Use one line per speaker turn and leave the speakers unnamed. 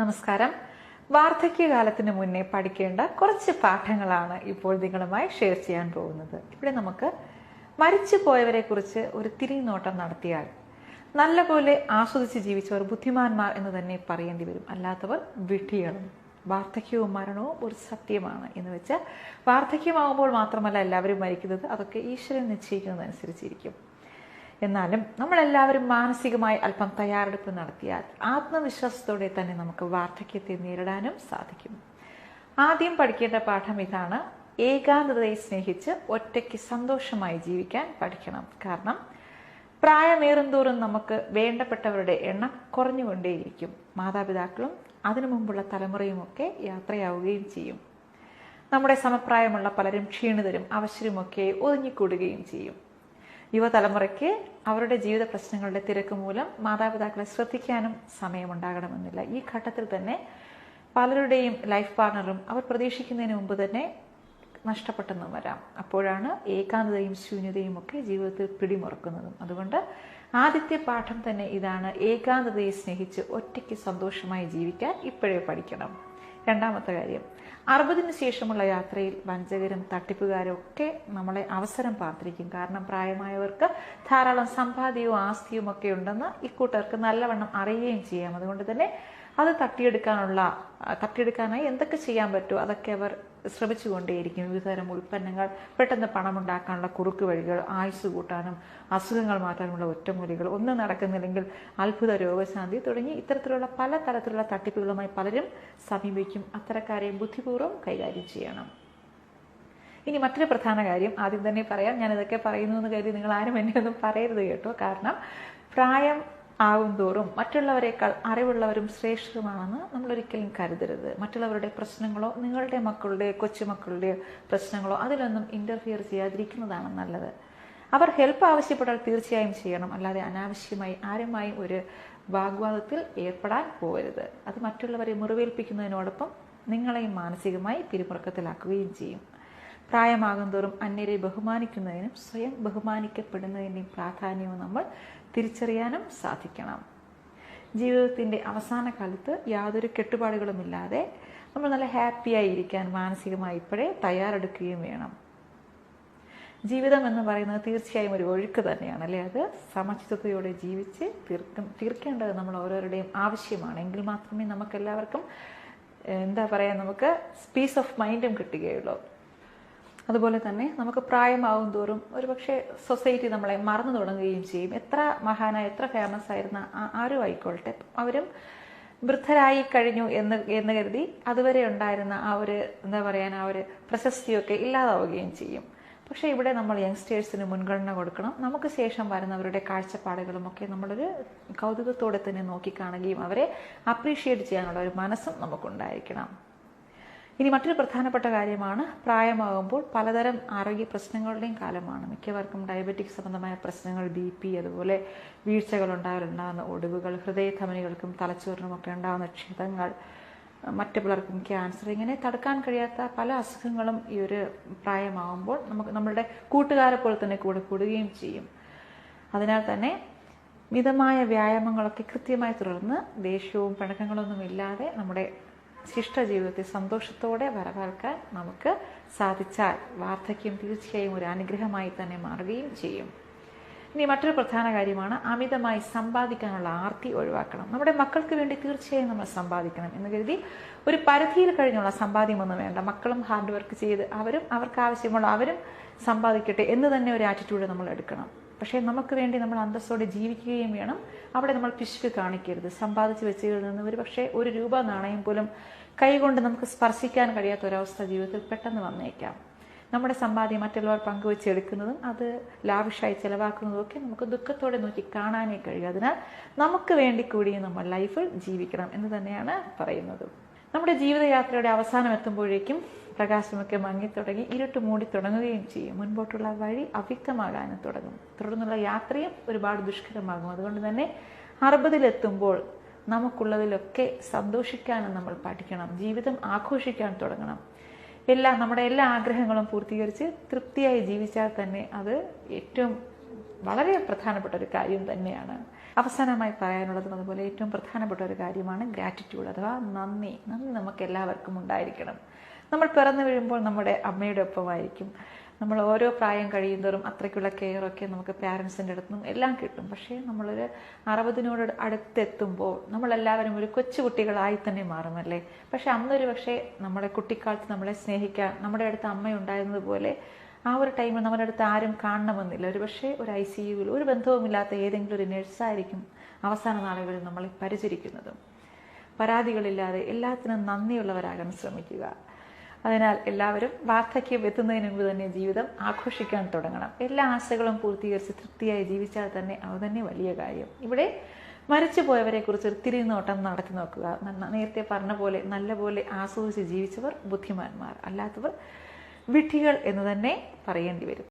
നമസ്കാരം. വാർദ്ധക്യകാലത്തിന് മുന്നേ പഠിക്കേണ്ട കുറച്ച് പാഠങ്ങളാണ് ഇപ്പോൾ നിങ്ങളുമായി ഷെയർ ചെയ്യാൻ പോകുന്നത്. ഇവിടെ നമുക്ക് മരിച്ചു പോയവരെ കുറിച്ച് ഒരു തിരിഞ്ഞോട്ടം നടത്തിയാൽ നല്ലപോലെ ആസ്വദിച്ച് ജീവിച്ചവർ ബുദ്ധിമാന്മാർ എന്ന് തന്നെ പറയേണ്ടി വരും. അല്ലാത്തവർ വിഡ്ഢികളും വാർദ്ധക്യവും മരണവും ഒരു സത്യമാണ് എന്ന് വെച്ചാൽ വാർദ്ധക്യമാകുമ്പോൾ മാത്രമല്ല എല്ലാവരും മരിക്കുന്നത്. അതൊക്കെ ഈശ്വരൻ നിശ്ചയിക്കുന്നതനുസരിച്ചിരിക്കും. എന്നാലും നമ്മളെല്ലാവരും മാനസികമായി അല്പം തയ്യാറെടുപ്പ് നടത്തിയാൽ ആത്മവിശ്വാസത്തോടെ തന്നെ നമുക്ക് വാർദ്ധക്യത്തെ നേരിടാനും സാധിക്കും. ആദ്യം പഠിക്കേണ്ട പാഠം ഇതാണ്. ഏകാന്തതയെ സ്നേഹിച്ച് ഒറ്റയ്ക്ക് സന്തോഷമായി ജീവിക്കാൻ പഠിക്കണം. കാരണം പ്രായമേറുന്തോറും നമുക്ക് വേണ്ടപ്പെട്ടവരുടെ എണ്ണം കുറഞ്ഞുകൊണ്ടേയിരിക്കും. മാതാപിതാക്കളും അതിനു മുമ്പുള്ള തലമുറയുമൊക്കെ യാത്രയാവുകയും ചെയ്യും. നമ്മുടെ സമപ്രായമുള്ള പലരും ക്ഷീണിതരും അവശരുമൊക്കെ ഒതുങ്ങിക്കൂടുകയും ചെയ്യും. യുവതലമുറയ്ക്ക് അവരുടെ ജീവിത പ്രശ്നങ്ങളുടെ തിരക്ക് മൂലം മാതാപിതാക്കളെ ശ്രദ്ധിക്കാനും സമയമുണ്ടാകണമെന്നില്ല. ഈ ഘട്ടത്തിൽ തന്നെ പലരുടെയും ലൈഫ് പാർട്ണറും അവർ പ്രതീക്ഷിക്കുന്നതിന് മുമ്പ് തന്നെ നഷ്ടപ്പെട്ടെന്നും വരാം. അപ്പോഴാണ് ഏകാന്തതയും ശൂന്യതയും ഒക്കെ ജീവിതത്തിൽ പിടിമുറക്കുന്നതും. അതുകൊണ്ട് ആദ്യത്തെ പാഠം തന്നെ ഇതാണ് ഏകാന്തതയെ സ്നേഹിച്ച് ഒറ്റയ്ക്ക് സന്തോഷമായി ജീവിക്കാൻ ഇപ്പോഴേ പഠിക്കണം. രണ്ടാമത്തെ കാര്യം. അറുപതിന് ശേഷമുള്ള യാത്രയിൽ വഞ്ചകരും തട്ടിപ്പുകാരും ഒക്കെ നമ്മളെ അവസരം പാർത്തിരിക്കും. കാരണം പ്രായമായവർക്ക് ധാരാളം സമ്പാദ്യവും ആസ്തിയും ഒക്കെ ഉണ്ടെന്ന് ഇക്കൂട്ടർക്ക് നല്ലവണ്ണം അറിയുകയും ചെയ്യാം. അതുകൊണ്ട് തന്നെ അത് തട്ടിയെടുക്കാനുള്ള തട്ടിയെടുക്കാനായി എന്തൊക്കെ ചെയ്യാൻ പറ്റുമോ അതൊക്കെ അവർ ശ്രമിച്ചുകൊണ്ടേയിരിക്കും. വിവിധതരം ഉൽപ്പന്നങ്ങൾ പെട്ടെന്ന് പണമുണ്ടാക്കാനുള്ള കുറുക്ക് വഴികൾ ആയുസ് കൂട്ടാനും അസുഖങ്ങൾ മാറ്റാനുമുള്ള ഒറ്റമൂലികൾ ഒന്നും നടക്കുന്നില്ലെങ്കിൽ അത്ഭുത രോഗശാന്തി തുടങ്ങി ഇത്തരത്തിലുള്ള പല തരത്തിലുള്ള തട്ടിപ്പുകളുമായി പലരും സമീപിക്കും. അത്തരക്കാരെ ബുദ്ധിപൂർവം കൈകാര്യം ചെയ്യണം. ഇനി മറ്റൊരു പ്രധാന കാര്യം ആദ്യം തന്നെ പറയാം. ഞാൻ ഇതൊക്കെ പറയുന്നു എന്ന് കരുതി നിങ്ങൾ ആരും എന്നെ ഒന്നും പറയരുത് കേട്ടോ. കാരണം പ്രായം ആവും തോറും മറ്റുള്ളവരെക്കാൾ അറിവുള്ളവരും ശ്രേഷ്ഠരുമാണെന്ന് നമ്മൾ ഒരിക്കലും കരുതരുത്. മറ്റുള്ളവരുടെ പ്രശ്നങ്ങളോ നിങ്ങളുടെ മക്കളുടെ കൊച്ചുമക്കളുടെ പ്രശ്നങ്ങളോ അതിലൊന്നും ഇന്റർഫിയർ ചെയ്യാതിരിക്കുന്നതാണ് നല്ലത്. അവർ ഹെൽപ്പ് ആവശ്യപ്പെട്ടാൽ തീർച്ചയായും ചെയ്യണം. അല്ലാതെ അനാവശ്യമായി ആരുമായും ഒരു വാഗ്വാദത്തിൽ ഏർപ്പെടാൻ പോകരുത് അത് മറ്റുള്ളവരെ മുറിവേൽപ്പിക്കുന്നതിനോടൊപ്പം നിങ്ങളെയും മാനസികമായി പിരിമുറുക്കത്തിലാക്കുകയും ചെയ്യും. പ്രായമാകുന്തോറും അന്യരെ ബഹുമാനിക്കുന്നതിനും സ്വയം ബഹുമാനിക്കപ്പെടുന്നതിന്റെയും പ്രാധാന്യവും നമ്മൾ തിരിച്ചറിയാനും സാധിക്കണം. ജീവിതത്തിന്റെ അവസാന കാലത്ത് യാതൊരു കെട്ടുപാടുകളുമില്ലാതെ നമ്മൾ നല്ല ഹാപ്പിയായി ഇരിക്കാൻ മാനസികമായി ഇപ്പോഴേ തയ്യാറെടുക്കുകയും വേണം. ജീവിതം എന്ന് പറയുന്നത് തീർച്ചയായും ഒരു ഒഴുക്ക് തന്നെയാണ് അല്ലേ? അത് സമചിത്തതയോടെ ജീവിച്ച് തീർക്കും തീർക്കേണ്ടത് നമ്മൾ ഓരോരുടെയും ആവശ്യമാണ്. എങ്കിൽ മാത്രമേ നമുക്കെല്ലാവർക്കും എന്താ പറയുക നമുക്ക് പീസ് ഓഫ് മൈൻഡും കിട്ടുകയുള്ളൂ. അതുപോലെ തന്നെ നമുക്ക് പ്രായമാവും തോറും ഒരുപക്ഷെ സൊസൈറ്റി നമ്മളെ മറന്നു തുടങ്ങുകയും ചെയ്യും. എത്ര മഹാനായ എത്ര ഫേമസ് ആയിരുന്ന ആരും ആയിക്കോട്ടെ. അവരും വൃദ്ധരായി കഴിഞ്ഞു എന്ന് എന്ന് കരുതി അതുവരെ ഉണ്ടായിരുന്ന ആ ഒരു എന്താ പറയാൻ ആ ഒരു പ്രശസ്തിയൊക്കെ ഇല്ലാതാവുകയും ചെയ്യും. പക്ഷേ ഇവിടെ നമ്മൾ യങ്സ്റ്റേഴ്സിന് മുൻഗണന കൊടുക്കണം. നമുക്ക് ശേഷം വരുന്നവരുടെ കാഴ്ചപ്പാടുകളും ഒക്കെ നമ്മളൊരു കൗതുകത്തോടെ തന്നെ നോക്കിക്കാണുകയും അവരെ അപ്രീഷിയേറ്റ് ചെയ്യാനുള്ള ഒരു മനസ്സും നമുക്കുണ്ടായിരിക്കണം. ഇനി മറ്റൊരു പ്രധാനപ്പെട്ട കാര്യമാണ് പ്രായമാകുമ്പോൾ പലതരം ആരോഗ്യ പ്രശ്നങ്ങളുടെയും കാലമാണ്. മിക്കവർക്കും ഡയബറ്റിക് സംബന്ധമായ പ്രശ്നങ്ങൾ ബി പി അതുപോലെ വീഴ്ചകൾ ഉണ്ടാകാറുണ്ടാകുന്ന ഒടിവുകൾ ഹൃദയധമനികൾക്കും തലച്ചോറിനും ഒക്കെ ഉണ്ടാകുന്ന ക്ഷതങ്ങൾ മറ്റു പലർക്കും ക്യാൻസർ ഇങ്ങനെ തടുക്കാൻ കഴിയാത്ത പല അസുഖങ്ങളും ഈ ഒരു പ്രായമാകുമ്പോൾ നമുക്ക് നമ്മളുടെ കൂട്ടുകാരെ പോലെ തന്നെ കൂടെ കൂടുകയും ചെയ്യും. അതിനാൽ തന്നെ മിതമായ വ്യായാമങ്ങളൊക്കെ കൃത്യമായി തുടർന്ന് ദേഷ്യവും പിണക്കങ്ങളൊന്നും ഇല്ലാതെ നമ്മുടെ ശിഷ്ട ജീവിതത്തെ സന്തോഷത്തോടെ വരവേൽക്കാൻ നമുക്ക് സാധിച്ചാൽ വാർദ്ധക്യം തീർച്ചയായും ഒരു അനുഗ്രഹമായി തന്നെ മാറുകയും ചെയ്യും. ഇനി മറ്റൊരു പ്രധാന കാര്യമാണ് അമിതമായി സമ്പാദിക്കാനുള്ള ആർത്തി ഒഴിവാക്കണം. നമ്മുടെ മക്കൾക്ക് വേണ്ടി തീർച്ചയായും നമ്മൾ സമ്പാദിക്കണം എന്ന് കരുതി ഒരു പരിധിയിൽ കഴിഞ്ഞുള്ള സമ്പാദ്യമൊന്നും വേണ്ട. മക്കളും ഹാർഡ് വർക്ക് ചെയ്ത് അവരും അവർക്ക് ആവശ്യമുള്ള അവരും സമ്പാദിക്കട്ടെ എന്ന് തന്നെ ഒരു ആറ്റിറ്റ്യൂഡ് നമ്മൾ എടുക്കണം. പക്ഷേ നമുക്ക് വേണ്ടി നമ്മൾ അന്തസ്സോടെ ജീവിക്കുകയും വേണം. അവിടെ നമ്മൾ പിശുക്ക് കാണിക്കരുത്. സമ്പാദിച്ച് വെച്ചതിൽ നിന്ന് ഒരു പക്ഷേ ഒരു രൂപ നാണയം പോലും കൈകൊണ്ട് നമുക്ക് സ്പർശിക്കാൻ കഴിയാത്ത ഒരവസ്ഥ ജീവിതത്തിൽ പെട്ടെന്ന് വന്നേക്കാം. നമ്മുടെ സമ്പാദ്യം മറ്റുള്ളവർ പങ്കുവെച്ചെടുക്കുന്നതും അത് ലാവിഷായി ചെലവാക്കുന്നതും ഒക്കെ നമുക്ക് ദുഃഖത്തോടെ നോക്കി കാണാനേ കഴിയും. അതിനാൽ നമുക്ക് വേണ്ടി കൂടി നമ്മൾ ലൈഫിൽ ജീവിക്കണം എന്ന് തന്നെയാണ് പറയുന്നത്. നമ്മുടെ ജീവിതയാത്രയുടെ അവസാനം എത്തുമ്പോഴേക്കും പ്രകാശമൊക്കെ മങ്ങിത്തുടങ്ങി ഇരുട്ട് മൂടി തുടങ്ങുകയും ചെയ്യും. മുൻപോട്ടുള്ള വഴി അവ്യക്തമാകാനും തുടങ്ങും. തുടർന്നുള്ള യാത്രയും ഒരുപാട് ദുഷ്കരമാകും. അതുകൊണ്ട് തന്നെ അറുപതിലെത്തുമ്പോൾ നമുക്കുള്ളതിലൊക്കെ സന്തോഷിക്കാനും നമ്മൾ പഠിക്കണം. ജീവിതം ആഘോഷിക്കാൻ തുടങ്ങണം. എല്ലാ നമ്മുടെ എല്ലാ ആഗ്രഹങ്ങളും പൂർത്തീകരിച്ച് തൃപ്തിയായി ജീവിച്ചാൽ തന്നെ അത് ഏറ്റവും വളരെ പ്രധാനപ്പെട്ട ഒരു കാര്യം തന്നെയാണ്. അവസാനമായി പറയാനുള്ളതും അതുപോലെ ഏറ്റവും പ്രധാനപ്പെട്ട ഒരു കാര്യമാണ് ഗ്രാറ്റിറ്റ്യൂഡ് അഥവാ നന്ദി. നന്ദി നമുക്ക് എല്ലാവർക്കും ഉണ്ടായിരിക്കണം. നമ്മൾ പിറന്നു വീഴുമ്പോൾ നമ്മുടെ അമ്മയുടെ ഒപ്പമായിരിക്കും. നമ്മൾ ഓരോ പ്രായം കഴിയുന്തോറും അത്രയ്ക്കുള്ള കെയറൊക്കെ നമുക്ക് പാരൻസിന്റെ അടുത്ത് നിന്നും എല്ലാം കിട്ടും. പക്ഷേ നമ്മളൊരു അറുപതിനോട് അടുത്തെത്തുമ്പോൾ നമ്മളെല്ലാവരും ഒരു കൊച്ചുകുട്ടികളായി തന്നെ മാറുമല്ലേ? പക്ഷെ അന്നൊരു പക്ഷേ നമ്മുടെ കുട്ടിക്കാലത്ത് നമ്മളെ സ്നേഹിക്കാൻ നമ്മുടെ അടുത്ത് അമ്മയുണ്ടായിരുന്നത് പോലെ ആ ഒരു ടൈമിൽ നമ്മുടെ അടുത്ത് ആരും കാണണമെന്നില്ല. ഒരു പക്ഷേ ഒരു ഐ സി യുവിൽ ഒരു ബന്ധവുമില്ലാത്ത ഏതെങ്കിലും ഒരു നഴ്സായിരിക്കും അവസാന നാളുകളിൽ നമ്മളെ പരിചരിക്കുന്നതും. പരാതികളില്ലാതെ എല്ലാത്തിനും നന്ദിയുള്ളവരാകാൻ ശ്രമിക്കുക. അതിനാൽ എല്ലാവരും വാർദ്ധക്യം എത്തുന്നതിന് മുമ്പ് തന്നെ ജീവിതം ആഘോഷിക്കാൻ തുടങ്ങണം. എല്ലാ ആശകളും പൂർത്തീകരിച്ച് തൃപ്തിയായി ജീവിച്ചാൽ തന്നെ അത് തന്നെ വലിയ കാര്യം. ഇവിടെ മരിച്ചു പോയവരെ കുറിച്ച് ഒരു തിരിനോട്ടം നടത്തി നോക്കുക. നേരത്തെ പറഞ്ഞ പോലെ നല്ലപോലെ ആസ്വദിച്ച് ജീവിച്ചവർ ബുദ്ധിമാന്മാർ. അല്ലാത്തവർ വിഡ്ഢികൾ എന്ന് തന്നെ പറയേണ്ടി വരും.